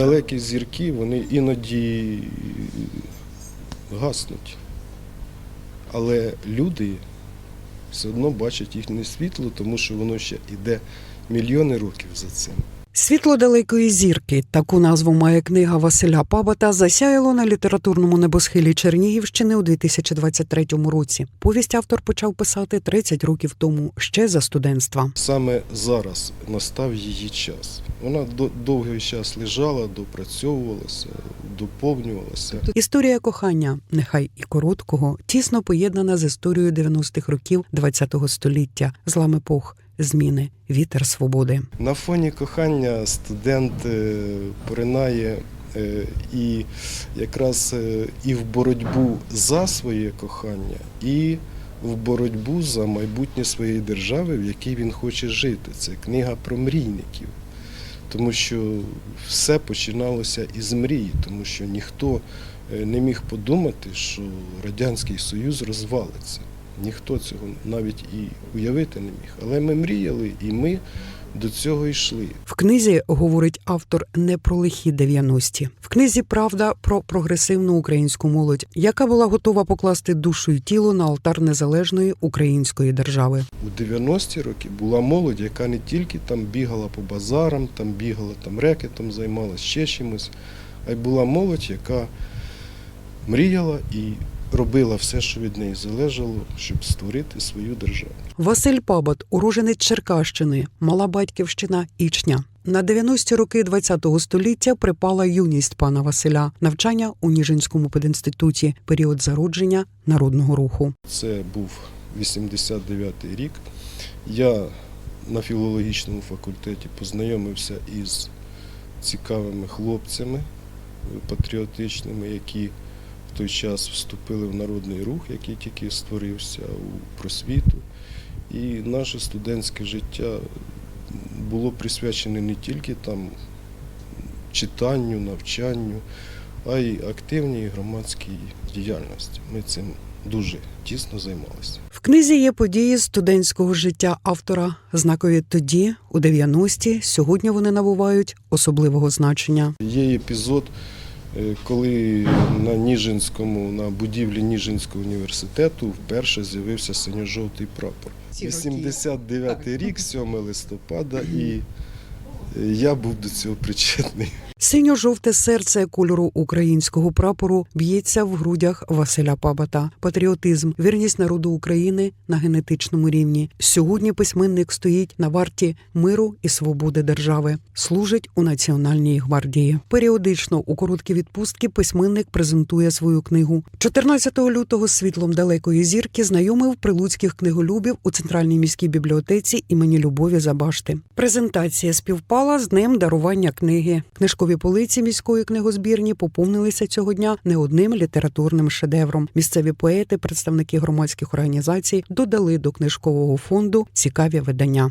далекі зірки, вони іноді гаснуть. Але люди все одно бачать їхнє світло, тому що воно ще йде мільйони років за цим. Світло далекої зірки таку назву має книга Василя Пабата засяяло на літературному небосхилі Чернігівщини у 2023 році. Повість автор почав писати 30 років тому, ще за студентства. Саме зараз настав її час. Вона до- довгий час лежала, допрацьовувалася, доповнювалася. Історія кохання, нехай і короткого, тісно поєднана з історією 90-х років ХХ століття, злам епох, зміни, вітер свободи. На фоні кохання студент е, поринає е, і якраз е, і в боротьбу за своє кохання, і в боротьбу за майбутнє своєї держави, в якій він хоче жити. Це книга про мрійників. Тому що все починалося із мрії, тому що ніхто не міг подумати, що Радянський Союз розвалиться. Ніхто цього навіть і уявити не міг. Але ми мріяли, і ми до цього йшли. В книзі говорить автор не про лихі 90-ті. В книзі правда про прогресивну українську молодь, яка була готова покласти душу і тіло на алтар незалежної української держави. У 90-ті роки була молодь, яка не тільки там бігала по базарам, там бігала там рекетом, займалася ще чимось, а й була молодь, яка мріяла і робила все, що від неї залежало, щоб створити свою державу. Василь Пабат, уроженець Черкащини, мала батьківщина Ічня. На 90-ті роки ХХ століття припала юність пана Василя, навчання у Ніжинському пединституті, період зародження народного руху. Це був 89-й рік. Я на філологічному факультеті познайомився із цікавими хлопцями патріотичними, які в той час вступили в народний рух, який тільки створився у просвіту. І наше студентське життя було присвячене не тільки там читанню, навчанню, а й активній громадській діяльності. Ми цим дуже тісно займалися. В книзі є події студентського життя автора. Знакові тоді, у 90-ті, сьогодні вони набувають особливого значення. Є епізод, коли на Ніжинському, на будівлі Ніжинського університету вперше з'явився синьо-жовтий прапор. 89-й рік, 7 листопада, і е, я був до цього причетний. Синьо-жовте серце кольору українського прапору б'ється в грудях Василя Пабата. Патріотизм, вірність народу України на генетичному рівні. Сьогодні письменник стоїть на варті миру і свободи держави, служить у Національній гвардії. Періодично у короткі відпустки письменник презентує свою книгу. 14 лютого світлом далекої зірки знайомив прилуцьких книголюбів у центральній міській бібліотеці імені Любові Забашти. Презентація співпала з днем дарування книги. Книжкові полиці міської книгозбірні поповнилися цього дня не одним літературним шедевром. Місцеві поети, представники громадських організацій додали до книжкового фонду цікаві видання.